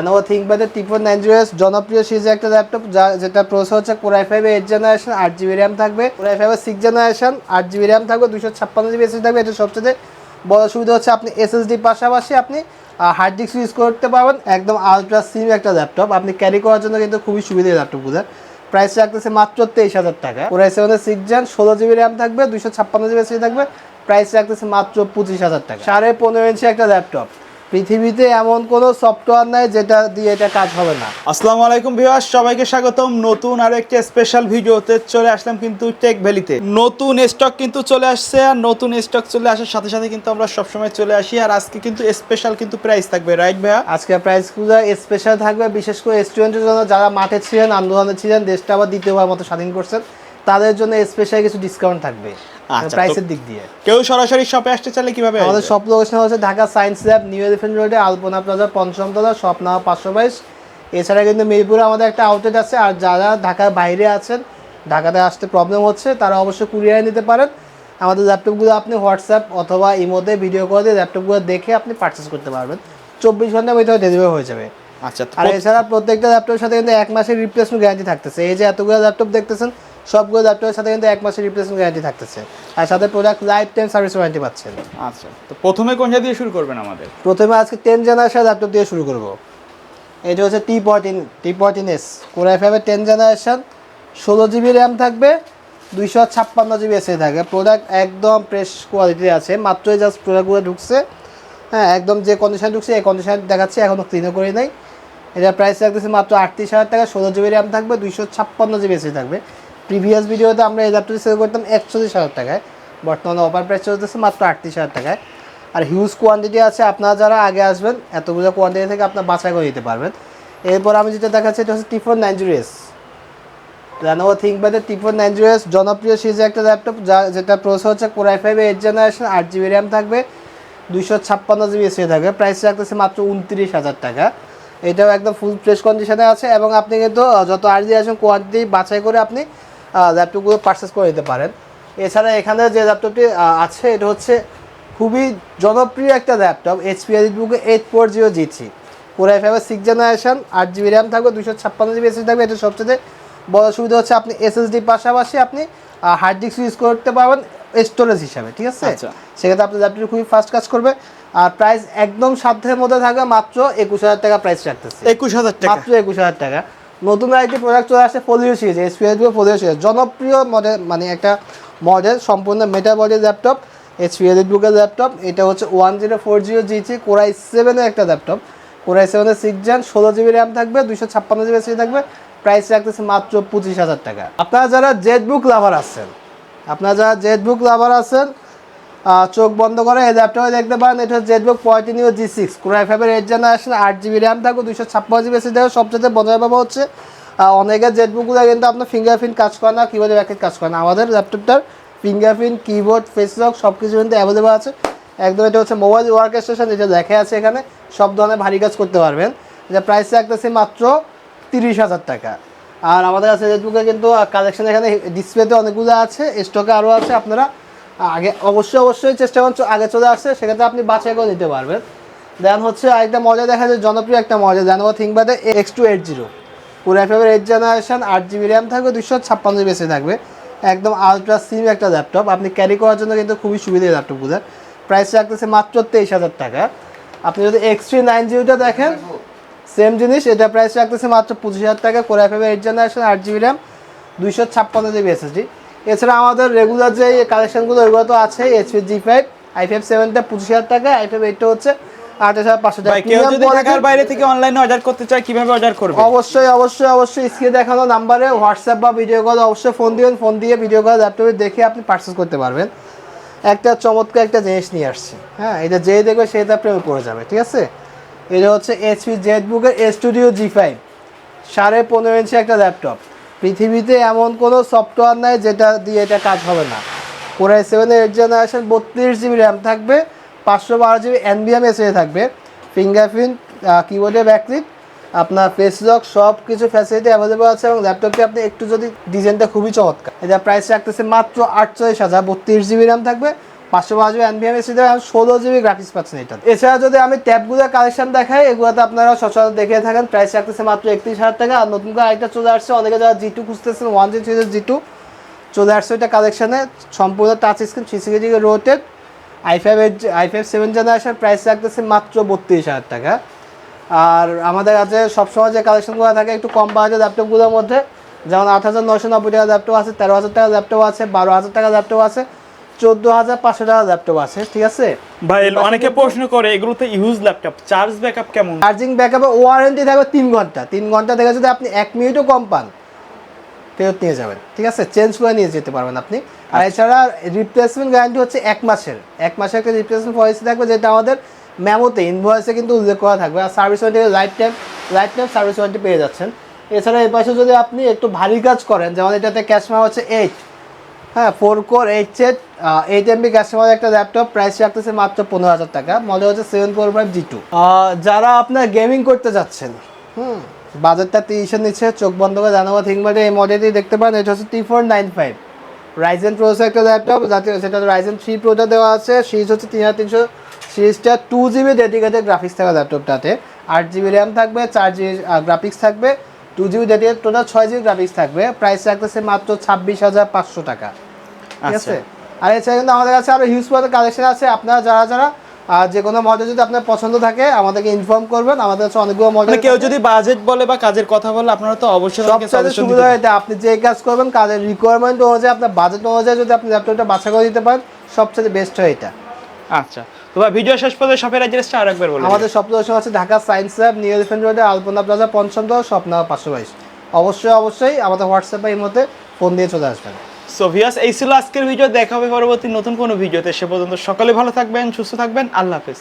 Lenovo ThinkPad T four nine zero জনপ্রিয় সিরিজের একটা ল্যাপটপ যা, যেটা প্রসেসর হচ্ছে core i five eight generation আট জিবি র্যাম থাকবে। Core i five six generation আট জিবি র্যাম থাকবে দুশো ছাপ্পান্ন জিবি এসএসডি থাকবে। এটা সবচেয়ে বড় সুবিধা হচ্ছে আপনি এসএসডি পাশাপাশি আপনি হার্ড ডিস্ক ইউজ করতে পারবেন। একদম আলট্রা সিম একটা ল্যাপটপ আপনি ক্যারি করার জন্য কিন্তু খুবই সুবিধা ল্যাপটপগুলো প্রাইস রাখতেছে মাত্র তেইশ হাজার টাকা। কোরাই সেভেনের সিক্স জেন ষোলো জিবি র্যাম থাকবে দুশো ছাপ্পান্ন জিবি এসএসডি থাকবে। প্রাইস রাখতেছে মাত্র পঁচিশ হাজার টাকা। সাড়ে পনেরো ইঞ্চি একটা ল্যাপটপ পৃথিবীতে এমন কোনো সফটওয়্যার নাই যেটা দিয়ে এটা কাজ হবে না। আসসালামু আলাইকুম ভিউয়ার্স সবাইকে স্বাগতম। নতুন আর একটি স্পেশাল ভিডিওতে চলে আসলাম কিন্তু টেক ভ্যালিতে নতুন স্টক কিন্তু চলে আসছে আর নতুন স্টক চলে আসার সাথে সাথে কিন্তু আমরা সবসময় চলে আসি। আর আজকে কিন্তু স্পেশাল কিন্তু প্রাইস থাকবে রাইট ভাইয়া? আজকে প্রাইসগুলো স্পেশাল থাকবে বিশেষ করে স্টুডেন্টের জন্য যারা মাঠে ছিলেন আন্দোলনে ছিলেন দেশটা আবার দ্বিতীয়বার মতো স্বাধীন করছেন। তাদের জন্য স্পেশাল কিছু ডিসকাউন্ট থাকবে আচ্ছা, প্রাইসের দিক দিয়ে। কেউ সরাসরি শপে আসতে চাইলে কীভাবে আমাদের? সব লোকেশন হচ্ছে Dhaka science lab new elephant রোডে আলপনা প্লাজা পঞ্চম তলা শপ নামা পাঁচশো বাইশ। এছাড়া কিন্তু মিরপুরে আমাদের একটা আউটলেট আছে আর যারা ঢাকার বাইরে আছেন ঢাকাতে আসতে প্রবলেম হচ্ছে তারা অবশ্যই কুরিয়ারে নিতে পারেন। আমাদের ল্যাপটপগুলো আপনি হোয়াটসঅ্যাপ অথবা ইমোতে ভিডিও করে দিয়ে ল্যাপটপগুলো দেখে আপনি পারচেস করতে পারবেন। চব্বিশ ঘণ্টার ভিতরে ডেলিভারি হয়ে যাবে। আচ্ছা আর এছাড়া প্রত্যেকটা ল্যাপটপের সাথে কিন্তু এক মাসের রিপ্লেসমেন্ট গ্যারান্টি থাকতেছে। এই যে এতগুলো ল্যাপটপ দেখতেছেন সবগুলো ল্যাপটপের সাথে কিন্তু এক মাসের রিপ্লেসমেন্ট গ্যারান্টি থাকতেছে। আর সাথে product lifetime service warranty পাচ্ছেন। আচ্ছা তো প্রথমে কোনটা দিয়ে শুরু করবেন আমাদের? প্রথমে আজকে টেন জেনারেশন ল্যাপটপ দিয়ে শুরু করব। এটা হচ্ছে T fourteen T fourteen S core i ফাইভের টেন জেনারেশন ষোলো জিবি র্যাম থাকবে দুইশো ছাপ্পান্ন জিবি এসে থাকে প্রোডাক্ট একদম ফ্রেশ কোয়ালিটি আছে মাত্রই জাস্ট প্রোডাক্টগুলো ঢুকছে। হ্যাঁ একদম যে কন্ডিশন ঢুকছে এই কন্ডিশন দেখাচ্ছে এখনও ক্লিনও করে নাই। এটা প্রাইস রাখতেছে মাত্র আটত্রিশ হাজার টাকা ষোলো জিবি র্যাম থাকবে দুইশো ছাপ্পান্ন জিবি এসে থাকবে। প্রিভিয়াস ভিডিওতে আমরা এই সেল করতাম একচল্লিশ হাজার টাকায়। বর্তমানে অফার প্রাইস চলতেছে মাত্র আটত্রিশ হাজার টাকায়। আর হিউজ কোয়ান্টিটি আছে, আপনারা যারা আগে আসবেন, এতগুলো কোয়ান্টিটি থেকে আপনার বাছাই করে দিতে পারবেন। এরপর আমি যেটা দেখাচ্ছি, এটা হচ্ছে T four nine zero S Lenovo ThinkPad T nine zero S জনপ্রিয় সিরিজের একটা ল্যাপটপ যা যেটা প্রসেসর হচ্ছে core i five eight generation আট জিবি র্যাম থাকবে, দুইশো ছাপ্পান্ন জিবি এসে থাকবে। প্রাইস রাখতেছে মাত্র উনত্রিশ হাজার টাকা। এটাও একদম ফুল ফ্রেশ কন্ডিশনে আছে এবং আপনি কিন্তু যত আর্জি আসেন কোয়ান্টিটি বাছাই করে আপনি ল্যাপটপগুলো পারচেস করে নিতে পারেন। এছাড়া এখানে যে ল্যাপটপটি আছে এটা হচ্ছে খুবই জনপ্রিয় একটা ল্যাপটপ এইচপি বুকে eight four zero G three core i ফাইভের সিক্স জেনারেশন আট জিবি র্যাম থাকবে দুশো ছাপ্পান্ন জিবি এসএসডি থাকবে। এটা সবচেয়ে বড় সুবিধা হচ্ছে আপনি এসএসডি পাশাপাশি আপনি হার্ড ডিস্ক ইউজ করতে পারবেন স্টোরেজ হিসাবে ঠিক আছে? আচ্ছা। সেক্ষেত্রে আপনার ল্যাপটপ খুবই ফাস্ট কাজ করবে। আর প্রাইস একদম সাধ্যের মধ্যে থাকবে মাত্র একুশ হাজার টাকা প্রাইস রাখতেছে। একুশ হাজার টাকা। মাত্র একুশ হাজার টাকা। নতুন আরেকটি প্রোডাক্ট চলে আসছে folio series SPI folio series জনপ্রিয় মডেল মানে একটা মডেল সম্পূর্ণ মেটা বডি ল্যাপটপ এইচপিএল বুকের ল্যাপটপ এটা হচ্ছে one zero four zero G three core i সেভেনের একটা ল্যাপটপ কোরাই সেভেনের সিক্স জেন ষোলো জিবি র্যাম থাকবে দুশো ছাপ্পান্ন জিবি এসি থাকবে। প্রাইস রাখতেছে মাত্র পঁচিশ হাজার টাকা। আপনারা যারা জেড বুক লাভার আছেন, আপনারা যারা জেড বুক লাভার আছেন চোখ বন্ধ করে এই ল্যাপটপে দেখতে পারেন, এটা হচ্ছে ZBook U G six core i ফাইভের এইট জেনারেশন আট জিবি র্যাম থাকবে দুশো ছাপ্পান্ন জিবি এসে দেখো সবচেয়ে মজার ব্যাপার হচ্ছে অনেকের জেটবুকগুলো কিন্তু আপনার ফিঙ্গারপ্রিন্ট কাজ করে না কিবোর্ডে ব্যাকেট কাজ করে না। আমাদের ল্যাপটপটার ফিঙ্গারপ্রিন্ট কিবোর্ড ফেস লক সব কিছু কিন্তু অ্যাভেলেবল আছে। একদম এটা হচ্ছে মোবাইল ওয়ার্ক স্টেশন যেটা দেখা আছে এখানে, সব ধরনের ভারী কাজ করতে পারবেন। এটা প্রাইস রাখতেছে মাত্র তিরিশ হাজার টাকা। আর আমাদের কাছে জেটবুকে কিন্তু কালেকশন এখানে ডিসপ্লেতে অনেকগুলো আছে স্টকে আরও আছে, আপনারা আগে অবশ্যই অবশ্যই চেষ্টা করুন আগে চলে আসছে সেক্ষেত্রে আপনি বাছাই করে নিতে পারবেন। দেন হচ্ছে আরেকটা মজা দেখা যায়, জনপ্রিয় একটা মজা জানোয়া থিঙ্কবাদে এক্স টু এইট জিরো পুরো এফএমের এইট জেনারেশন আট জিবি র্যাম থাকবে দুশো ছাপ্পান্ন জিবি এসে থাকবে। একদম আলট্রা সিম একটা ল্যাপটপ আপনি ক্যারি করার জন্য কিন্তু খুবই সুবিধা এই ল্যাপটপগুলো প্রাইস রাখতেছে মাত্র তেইশ হাজার টাকা। আপনি যদি এক্স থ্রি নাইন জিরোটা দেখেন সেম জিনিস, এটা প্রাইস রাখতেছে মাত্র পঁচিশ হাজার টাকা। কোরআ ফাইভের এইট জেনারেশন আট জিবি র্যাম দুইশো ছাপ্পান্ন জিবি এসএসডি এছাড়া আমাদের রেগুলার যে কালেকশনগুলো ওইগুলো তো আছে HP G five I five সেভেনটা পঁচিশ হাজার টাকা আই ফাইভ এইটটা হচ্ছে আঠাশ হাজার পাঁচশো টাকা। কেউ যদি ঢাকার বাইরে থেকে অনলাইনে অর্ডার করতে চায় কীভাবে অর্ডার করবে? অবশ্যই অবশ্যই অবশ্যই স্ক্রিনে দেখানো নাম্বারে হোয়াটসঅ্যাপ বা ভিডিও কল অবশ্যই ফোন দিবেন ফোন দিয়ে ভিডিও কল ল্যাপটপে দেখে আপনি পার্চেস করতে পারবেন। একটা চমৎকার একটা জিনিস নিয়ে আসছি। হ্যাঁ এটা যে দেখবে সেই তার প্রেমে পড়ে যাবে ঠিক আছে? এটা হচ্ছে এইচপি জেড বুকের স্টুডিও জি ফাইভ সাড়ে পনেরো ইঞ্চি একটা ল্যাপটপ পৃথিবীতে এমন কোনো সফটওয়্যার নাই যেটা দিয়ে এটা কাজ হবে না। কোরাই সেভেনের এইট জেনারেশন বত্রিশ জিবি র্যাম থাকবে, পাঁচশো বারো জিবি এনবিএম এসে থাকবে ফিঙ্গারপ্রিন্ট কিবোর্ডে ব্যাকলিট আপনার ফেস লক সব কিছু ফ্যাসিলিটি অ্যাভেলেবল আছে এবং ল্যাপটপটি আপনি একটু যদি ডিজাইনটা খুবই চমৎকার। এটা প্রাইস রাখতেছে মাত্র আটচল্লিশ হাজার, বত্রিশ জিবি র্যাম থাকবে পাঁচশো পাঁচ জিবি এনভিএম এসি দেবে ষোলো জিবি গ্রাফিক্স পাচ্ছেন এটা এছাড়া যদি আমি ট্যাবগুলো কালেকশন দেখাই, এগুলোতে আপনারা সচরাচর দেখে থাকেন প্রাইস রাখতেছে মাত্র একত্রিশ হাজার টাকা। আর নতুন করে আরেকটা চলে আসছে, অনেকে যারা জি টু খুঁজতেছেন one G three G two চলে আসছে ওইটা কালেকশনে সম্পূর্ণ টাচ স্ক্রিন সিসি কেজি রোটেড I five eight I five seven generation price রাখতেছে মাত্র বত্রিশ হাজার টাকা। আর আমাদের কাছে সবসময় যে কালেকশনগুলো থাকে, একটু কম বাজেট ল্যাপটপগুলোর মধ্যে। যেমন আট হাজার নশো নব্বই টাকা ল্যাপটপ আছে, তেরো হাজার টাকা ল্যাপটপ আছে, বারো হাজার টাকা ল্যাপটপ আছে। চোদ্দ হাজার পাঁচশো টাকা ল্যাপটপ আছে ঠিক আছে? ভাই অনেকে প্রশ্ন করে এগুলোতে ইউজ ল্যাপটপ চার্জ ব্যাকআপ কেমন? চার্জিং ব্যাকআপে ওয়ারেন্টি থাকবে তিন ঘণ্টা। তিন ঘণ্টা থেকে যদি আপনি এক মিনিটও কম পান ফেরত নিয়ে যাবেন ঠিক আছে? চেঞ্জ করে নিয়ে যেতে পারবেন আপনি। আর এছাড়া রিপ্লেসমেন্ট গ্যারান্টি হচ্ছে এক মাসের। এক মাসের একটা রিপ্লেসমেন্ট পলিসি থাকবে যেটা আমাদের মেমোতে ইনভয়েসে কিন্তু উল্লেখ করা থাকবে। আর service warranty lifetime lifetime service warranty পেয়ে যাচ্ছেন। এছাড়া এই পাশে যদি আপনি একটু ভারী কাজ করেন যেমন এটাতে ক্যাশ ক্যাশমার হচ্ছে এইট হ্যাঁ ফোর কোর এইট সেট এইট এমবি ক্যাশমার একটা ল্যাপটপ প্রাইস রাখতেছে মাত্র পনেরো হাজার টাকা। মডেল হচ্ছে seven four five G two যারা আপনার গেমিং করতে যাচ্ছেন, হুম বাজারটা তিরিশের নিচে, চোখ বন্ধ করে জানাব থিঙ্কবারে এই মডেলটি দেখতে পারেন। এটা হচ্ছে T four nine five Ryzen processor একটা ল্যাপটপ যাতে সেটা রাইজেন থ্রি প্রোটা দেওয়া আছে। সিরিজ হচ্ছে তিন হাজার তিনশো সিরিজটা টু জিবি ডেডিকেটেড গ্রাফিক্স থাকা ল্যাপটপটাতে আট জিবি র্যাম থাকবে, চার জিবি গ্রাফিক্স থাকবে। টু জিবি ডেডিকেট টোটাল ছয় জিবি গ্রাফিক্স থাকবে। প্রাইস রাখতেছে মাত্র ছাব্বিশ হাজার পাঁচশো টাকা। ঠিক আচ্ছা। আছে? আর এছাড়া কিন্তু আমাদের কাছে আরও হিউজ পরিমাণে কালেকশন আছে। আপনারা যারা যারা আর যে কোনো মডেল যদি আপনার পছন্দ থাকে আমাদেরকে ইনফর্ম করবেন। আমাদের কাছে অনেকগুলো মডেল মানে কেউ যদি বাজেট বলে বা কাজের কথা বলে আপনারা তো অবশ্যই সবচেয়ে সুবিধা এটা আপনি যে কাজ করবেন কাজের রিকোয়ারমেন্ট অনুযায়ী আপনার বাজেট অনুযায়ী যদি আপনি ল্যাপটপটা বাছা করে দিতে পারেন সবচেয়ে বেস্ট হয় এটা। আচ্ছা। তো ভিডিও শেষ পর্যন্ত শপের অ্যাড্রেসটা আরেকবার বলুন আমাদের শপ দর্শন আছে Dhaka science lab new elephant রোডে আলপনা প্লাজা পঞ্চম তলা স্বপ্ন পাঁচশো বাইশ। অবশ্যই অবশ্যই আমাদের হোয়াটসঅ্যাপে এই মধ্যে ফোন দিয়ে চলে আসবেন। সো ভিউয়ার্স এই ছিল আজকের ভিডিও দেখা হবে পরবর্তী নতুন কোনো ভিডিওতে সে পর্যন্ত সকলে ভালো থাকবেন সুস্থ থাকবেন। আল্লাহ হাফেজ।